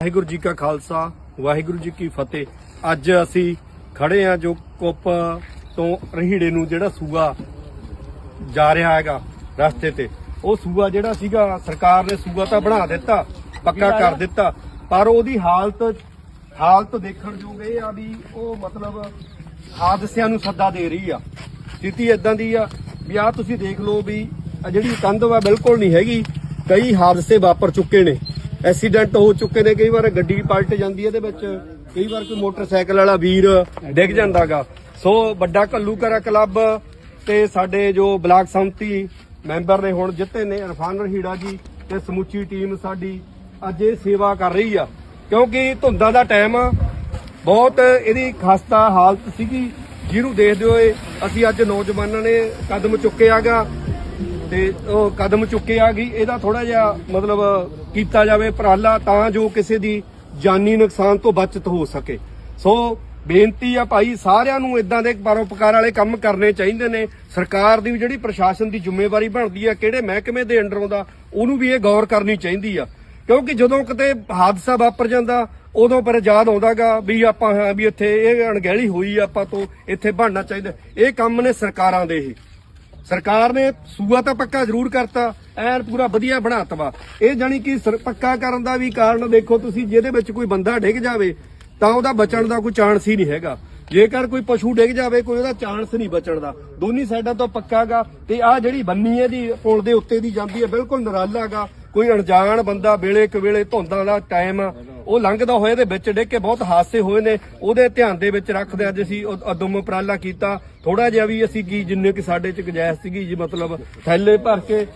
ਵਾਹਿਗੁਰੂ ਜੀ ਕਾ ਖਾਲਸਾ, ਵਾਹਿਗੁਰੂ ਜੀ ਕੀ ਫਤਿਹ। ਅੱਜ ਅਸੀਂ ਖੜੇ ਆ ਜੋ ਕੁੱਪ ਤੋਂ ਰਹੀੜੇ ਨੂੰ ਜਿਹੜਾ ਸੂਆ ਜਾ ਰਿਹਾ ਹੈਗਾ ਰਸਤੇ ਤੇ। ਉਹ ਸੂਆ ਜਿਹੜਾ ਸੀਗਾ, ਸਰਕਾਰ ਨੇ ਸੂਆ ਤਾਂ ਬਣਾ ਦਿੱਤਾ, ਪੱਕਾ ਕਰ ਦਿੱਤਾ, ਪਰ ਉਹਦੀ ਹਾਲਤ ਹਾਲਤ ਦੇਖਣ ਯੋਗ ਇਹ ਆ ਵੀ ਉਹ ਮਤਲਬ ਹਾਦਸਿਆਂ ਨੂੰ ਸੱਦਾ ਦੇ ਰਹੀ ਆ। ਸਥਿਤੀ ਇਦਾਂ ਦੀ ਆ ਵੀ ਆ ਤੁਸੀਂ ਦੇਖ ਲਓ ਵੀ ਜਿਹੜੀ ਕੰਧ ਵਾ ਬਿਲਕੁਲ ਨਹੀਂ ਹੈਗੀ, ਕਈ ਹਾਦਸੇ ਵਾਪਰ ਚੁੱਕੇ ਨੇ। ਐਕਸੀਡੈਂਟ ਹੋ ਚੁੱਕੇ ਨੇ, ਕਈ ਵਾਰ ਗੱਡੀ ਪਲਟ ਜਾਂਦੀ ਹੈ ਇਹਦੇ ਵਿੱਚ, ਕਈ ਵਾਰ ਕੋਈ ਮੋਟਰਸਾਈਕਲ ਵਾਲਾ ਵੀਰ ਡਿੱਗ ਜਾਂਦਾਗਾ। ਸੋ ਵੱਡਾ ਘੱਲੂਕਰਾ ਕਲੱਬ ਤੇ ਸਾਡੇ ਜੋ ਬਲਾਕ ਸੰਮਤੀ ਮੈਂਬਰ ਨੇ ਹੁਣ ਜਿੱਤੇ ਨੇ, ਇਰਫਾਨ ਰਹੀੜਾ ਜੀ ਤੇ ਸਮੁੱਚੀ ਟੀਮ ਸਾਡੀ ਅੱਜ ਇਹ ਸੇਵਾ ਕਰ ਰਹੀ ਆ। ਕਿਉਂਕਿ ਧੁੰਦਾਂ ਦਾ ਟਾਈਮ ਆ, ਬਹੁਤ ਇਹਦੀ ਖਸਤਾ ਹਾਲਤ ਸੀਗੀ। ਜਿਹਨੂੰ ਦੇਖਦੇ ਹੋਏ ਅਸੀਂ ਅੱਜ ਨੌਜਵਾਨਾਂ ਨੇ ਕਦਮ ਚੁੱਕਿਆਗਾ। ਤੇ ਉਹ ਕਦਮ ਚੁੱਕੇ ਆ ਗਈ ਇਹਦਾ ਥੋੜਾ ਜਿਹਾ ਮਤਲਬ ਕੀਤਾ ਜਾਵੇ ਉਪਰਾਲਾ ਤਾਂ ਜੋ ਕਿਸੇ ਦੀ ਜਾਨੀ ਨੁਕਸਾਨ ਤੋਂ ਬਚਤ ਹੋ ਸਕੇ। ਸੋ ਬੇਨਤੀ ਆ ਭਾਈ ਸਾਰਿਆਂ ਨੂੰ ਇਦਾਂ ਦੇ ਪਰਉਪਕਾਰ ਵਾਲੇ ਕੰਮ ਕਰਨੇ ਚਾਹੀਦੇ ਨੇ। ਸਰਕਾਰ ਦੀ ਵੀ ਜਿਹੜੀ ਪ੍ਰਸ਼ਾਸਨ ਦੀ ਜ਼ਿੰਮੇਵਾਰੀ ਬਣਦੀ ਆ ਕਿਹੜੇ ਮਹਿਕਮੇ ਦੇ ਅੰਡਰ ਆਉਂਦਾ ਉਹਨੂੰ ਵੀ ਇਹ ਗੌਰ ਕਰਨੀ ਚਾਹੀਦੀ ਆ। ਕਿਉਂਕਿ ਜਦੋਂ ਕਿਤੇ ਹਾਦਸਾ ਵਾਪਰ ਜਾਂਦਾ ਉਦੋਂ ਪਰ ਯਾਦ ਆਉਂਦਾਗਾ ਵੀ ਆਪਾਂ ਹਾਂ ਵੀ ਇੱਥੇ ਇਹ ਅਣਗਹਿਲੀ ਹੋਈ ਆ, ਆਪਾਂ ਤੋਂ ਇੱਥੇ ਬਣਨਾ ਚਾਹੀਦਾ। ਇਹ ਕੰਮ ਨੇ ਸਰਕਾਰਾਂ ਦੇ ਹੀ। ਸਰਕਾਰ ਨੇ ਸੂਆ ਤਾਂ ਪੱਕਾ ਜ਼ਰੂਰ ਕਰਤਾ, ਐਨ ਪੂਰਾ ਵਧੀਆ ਬਣਾਤਾ ਵਾ ਇਹ ਜਾਨੀ ਕਿ ਪੱਕਾ ਕਰਨ ਦਾ ਵੀ ਕਾਰਨ ਦੇਖੋ ਤੁਸੀਂ, ਜਿਹਦੇ ਵਿੱਚ ਕੋਈ ਬੰਦਾ ਡਿੱਗ ਜਾਵੇ, ਤਾਂ ਉਹਦਾ ਬਚਣ ਦਾ ਕੋਈ ਚਾਂਸ ਹੀ ਨਹੀਂ ਹੈਗਾ। ਜੇਕਰ ਕੋਈ ਪਸ਼ੂ ਡਿੱਗ ਜਾਵੇ, ਕੋਈ ਉਹਦਾ ਚਾਂਸ ਨਹੀਂ ਬਚਣ ਦਾ। ਦੋਨੀ ਸਾਈਡਾਂ ਤੋਂ ਪੱਕਾਗਾ ਤੇ ਆ ਜਿਹੜੀ ਬੰਨੀ ਹੈ ਦੀ, ਪੁਲ ਦੇ ਉੱਤੇ ਦੀ ਜਾਂਦੀ ਹੈ, ਬਿਲਕੁਲ ਨਰਾਲਾਗਾ ਕੋਈ ਅਣਜਾਣ ਬੰਦਾ ਵੇਲੇ ਕਵੇਲੇ ਧੁੰਦਾਂ ਦਾ ਟਾਈਮ ਉਹ ਲੰਘਦਾ ਹੋਇਆ ਦੇ ਵਿੱਚ ਡਿੱਗ ਕੇ ਬਹੁਤ ਹਾਦਸੇ ਹੋਏ ਨੇ। ਉਹਦੇ ਧਿਆਨ ਦੇ ਵਿੱਚ ਰੱਖਦੇ ਅੱਜ ਅਸੀਂ, ਉਹ ਅਦਮ ਉਪਰਾਲਾ ਕੀਤਾ। ਥੋੜਾ ਜਿਹਾ ਵੀ ਅਸੀਂ ਕੀ ਜਿੰਨੇ ਕਿ ਸਾਡੇ ਚ ਗੁੰਜਾਇਸ਼ ਸੀਗੀ ਜੀ, ਮਤਲਬ ਥੈਲੇ ਭਰ ਕੇ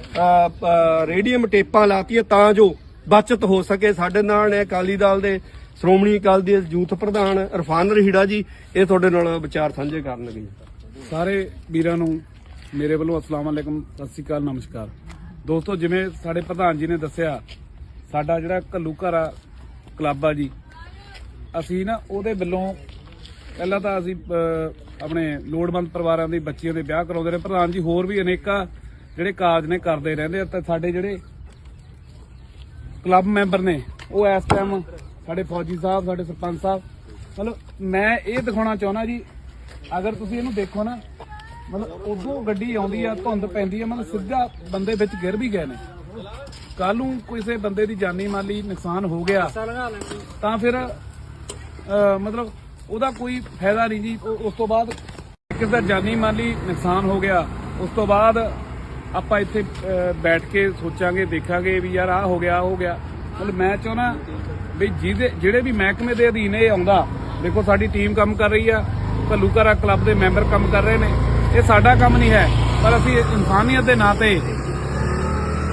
ਰੇਡੀਅਮ ਟੇਪਾਂ ਲਾਤੀਏ ਤਾਂ ਜੋ ਬਚਤ ਹੋ ਸਕੇ। ਸਾਡੇ ਨਾਲ ਨੇ ਅਕਾਲੀ ਦਲ ਦੇ, ਸ਼੍ਰੋਮਣੀ ਅਕਾਲੀ ਦੇ ਯੂਥ ਪ੍ਰਧਾਨ ਇਰਫਾਨ ਰਹੀੜਾ ਜੀ। ਇਹ ਤੁਹਾਡੇ ਨਾਲ ਵਿਚਾਰ ਸਾਂਝੇ ਕਰਨਗੇ ਸਾਰੇ ਵੀਰਾਂ ਨੂੰ ਮੇਰੇ ਵੱਲੋਂ ਅਸਲਾਮ ਅਲੈਕਮ, ਸਤਿ ਸ਼੍ਰੀ ਅਕਾਲ, ਨਮਸਕਾਰ। ਦੋਸਤੋ, ਜਿਵੇਂ ਸਾਡੇ ਪ੍ਰਧਾਨ ਜੀ ਨੇ ਦੱਸਿਆ, ਸਾਡਾ ਜਿਹੜਾ ਘੱਲੂ ਘਰ ਆ ਕਲੱਬ ਆ ਜੀ। ਅਸੀਂ ਨਾ ਉਹਦੇ ਵੱਲੋਂ ਪਹਿਲਾਂ ਤਾਂ ਅਸੀਂ ਆਪਣੇ ਲੋੜਵੰਦ ਪਰਿਵਾਰਾਂ ਦੇ ਬੱਚਿਆਂ ਦੇ ਵਿਆਹ ਕਰਾਉਂਦੇ ਰਹੇ। ਪ੍ਰਧਾਨ ਜੀ, ਹੋਰ ਵੀ ਅਨੇਕਾਂ ਜਿਹੜੇ ਕਾਰਜ ਨੇ ਕਰਦੇ ਰਹਿੰਦੇ ਆ। ਤੇ ਸਾਡੇ ਜਿਹੜੇ ਕਲੱਬ ਮੈਂਬਰ ਨੇ, ਉਹ ਇਸ ਟਾਈਮ ਸਾਡੇ ਫੌਜੀ ਸਾਹਿਬ, ਸਾਡੇ ਸਰਪੰਚ ਸਾਹਿਬ, ਮਤਲਬ ਮੈਂ ਇਹ ਦਿਖਾਉਣਾ ਚਾਹੁੰਦਾ ਜੀ, ਅਗਰ ਤੁਸੀਂ ਇਹਨੂੰ ਦੇਖੋ ਨਾ, ਮਤਲਬ ਉਦੋਂ ਗੱਡੀ ਆਉਂਦੀ ਆ, ਧੁੰਦ ਪੈਂਦੀ ਆ, ਮਤਲਬ ਸਿੱਧਾ ਬੰਦੇ ਵਿੱਚ ਗਿਰ ਵੀ ਗਏ ਨੇ। ਕੱਲ ਨੂੰ ਕਿਸੇ ਬੰਦੇ ਦੀ ਜਾਨੀ ਮਾਲੀ ਨੁਕਸਾਨ ਹੋ ਗਿਆ ਤਾਂ ਫਿਰ ਮਤਲਬ ਉਹਦਾ ਕੋਈ ਫਾਇਦਾ ਨਹੀਂ ਜੀ। ਉਸ ਤੋਂ ਬਾਅਦ ਕਿਸੇ ਦਾ ਜਾਨੀ ਮਾਲੀ ਨੁਕਸਾਨ ਹੋ ਗਿਆ ਉਸ ਤੋਂ ਬਾਅਦ ਆਪਾਂ ਇੱਥੇ ਬੈਠ ਕੇ ਸੋਚਾਂਗੇ ਦੇਖਾਂਗੇ ਵੀ ਯਾਰ ਆਹ ਹੋ ਗਿਆ ਹੋ ਗਿਆ। ਮਤਲਬ ਮੈਂ ਚਾਹੁੰਦਾ ਵੀ ਜਿਹਦੇ ਜਿਹੜੇ ਵੀ ਮਹਿਕਮੇ ਦੇ ਅਧੀਨ ਇਹ ਆਉਂਦਾ ਦੇਖੋ ਸਾਡੀ ਟੀਮ ਕੰਮ ਕਰ ਰਹੀ ਆ ਘੱਲੂਘਾਰਾ ਕਲੱਬ ਦੇ ਮੈਂਬਰ ਕੰਮ ਕਰ ਰਹੇ ਨੇ। ਇਹ ਸਾਡਾ ਕੰਮ ਨਹੀਂ ਹੈ ਪਰ ਅਸੀਂ ਇਨਸਾਨੀਅਤ ਦੇ ਨਾਤੇ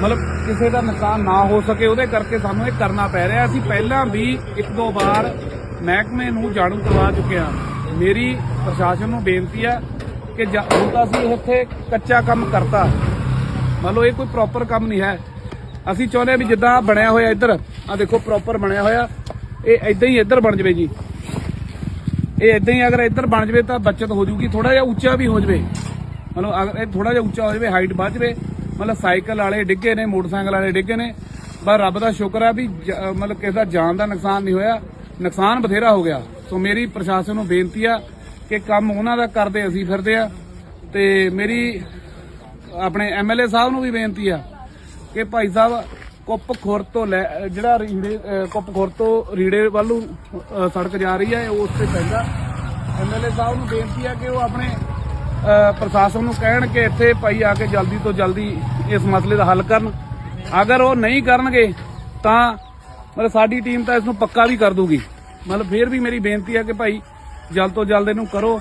ਮਤਲਬ ਕਿਸੇ ਦਾ ਨੁਕਸਾਨ ਨਾ ਹੋ ਸਕੇ, ਉਹਦੇ ਕਰਕੇ ਸਾਨੂੰ ਇਹ ਕਰਨਾ ਪੈ ਰਿਹਾ। ਅਸੀਂ ਪਹਿਲਾਂ ਵੀ ਇੱਕ ਦੋ ਵਾਰ ਮਹਿਕਮੇ ਨੂੰ ਜਾਣੂ ਕਰਵਾ ਚੁੱਕੇ ਹਾਂ। ਮੇਰੀ ਪ੍ਰਸ਼ਾਸਨ ਨੂੰ ਬੇਨਤੀ ਹੈ ਕਿ ਜਾਂ- ਹੁਣ ਤਾਂ ਅਸੀਂ ਇੱਥੇ ਕੱਚਾ ਕੰਮ ਕਰਤਾ। ਮਤਲਬ ਇਹ ਕੋਈ ਪ੍ਰੋਪਰ ਕੰਮ ਨਹੀਂ ਹੈ। ਅਸੀਂ ਚਾਹੁੰਦੇ ਹਾਂ ਵੀ ਜਿੱਦਾਂ ਬਣਿਆ ਹੋਇਆ ਇੱਧਰ ਆ ਦੇਖੋ ਪ੍ਰੋਪਰ ਬਣਿਆ ਹੋਇਆ। ਇਹ ਇਦਾਂ ਹੀ ਇੱਧਰ ਬਣ ਜਵੇ ਜੀ। ਇਹ ਇਦਾਂ ਹੀ ਅਗਰ ਇੱਧਰ ਬਣ ਜਵੇ ਤਾਂ ਬਚਤ ਹੋ ਜੂਗੀ ਥੋੜਾ ਜਿਹਾ ਉੱਚਾ ਵੀ ਹੋ ਜਵੇ। ਮਤਲਬ ਅਗਰ ਇਹ ਥੋੜਾ ਜਿਹਾ ਉੱਚਾ ਹੋ ਜਵੇ ਹਾਈਟ ਵੱਧ ਜਵੇ। ਮਤਲਬ ਸਾਈਕਲ ਵਾਲੇ ਡਿੱਗੇ ਨੇ, ਮੋਟਰਸਾਈਕਲ ਵਾਲੇ ਡਿੱਗੇ ਨੇ। ਪਰ ਰੱਬ ਦਾ ਸ਼ੁਕਰ ਹੈ ਵੀ ਜ- ਮਤਲਬ ਕਿਸੇ ਦਾ ਜਾਨ ਦਾ ਨੁਕਸਾਨ ਨਹੀਂ ਹੋਇਆ। ਨੁਕਸਾਨ ਬਥੇਰਾ ਹੋ ਗਿਆ। ਸੋ ਮੇਰੀ ਪ੍ਰਸ਼ਾਸਨ ਨੂੰ ਬੇਨਤੀ ਆ ਕਿ ਕੰਮ ਉਹਨਾਂ ਦਾ ਕਰਦੇ ਅਸੀਂ ਫਿਰਦੇ ਆ। ਤੇ ਮੇਰੀ ਆਪਣੇ ਐਮਐਲਏ ਸਾਹਿਬ ਨੂੰ ਵੀ ਬੇਨਤੀ ਆ ਕਿ ਭਾਈ ਸਾਹਿਬ ਕੁੱਪ ਖੁਰ ਤੋਂ ਲੈ ਜਿਹੜਾ ਰੀੜੇ, ਅਹ ਕੁੱਪ ਖੁਰ ਤੋਂ ਰੀੜੇ ਵੱਲੋਂ ਸੜਕ ਜਾ ਰਹੀ ਹੈ ਉਹ ਉਸ ਤੇ ਪੈਂਦਾ। ਐਮਐਲਏ ਸਾਹਿਬ ਨੂੰ ਬੇਨਤੀ ਆ ਕਿ ਉਹ ਆਪਣੇ ਪ੍ਰਸ਼ਾਸਨ ਨੂੰ ਕਹਿਣ ਕਿ ਇੱਥੇ ਭਾਈ ਆ ਕੇ ਜਲਦੀ ਤੋਂ ਜਲਦੀ ਇਸ ਮਸਲੇ ਦਾ ਹੱਲ ਕਰਨ। ਅਗਰ ਉਹ ਨਹੀਂ ਕਰਨਗੇ, ਤਾਂ ਮਤਲਬ ਸਾਡੀ ਟੀਮ ਤਾਂ ਇਸ ਨੂੰ ਪੱਕਾ ਵੀ ਕਰ ਦੂਗੀ। ਮਤਲਬ ਫੇਰ ਵੀ ਮੇਰੀ ਬੇਨਤੀ ਆ ਕਿ ਭਾਈ ਜਲਦ ਤੋਂ ਜਲਦ ਇਹਨੂੰ ਕਰੋ।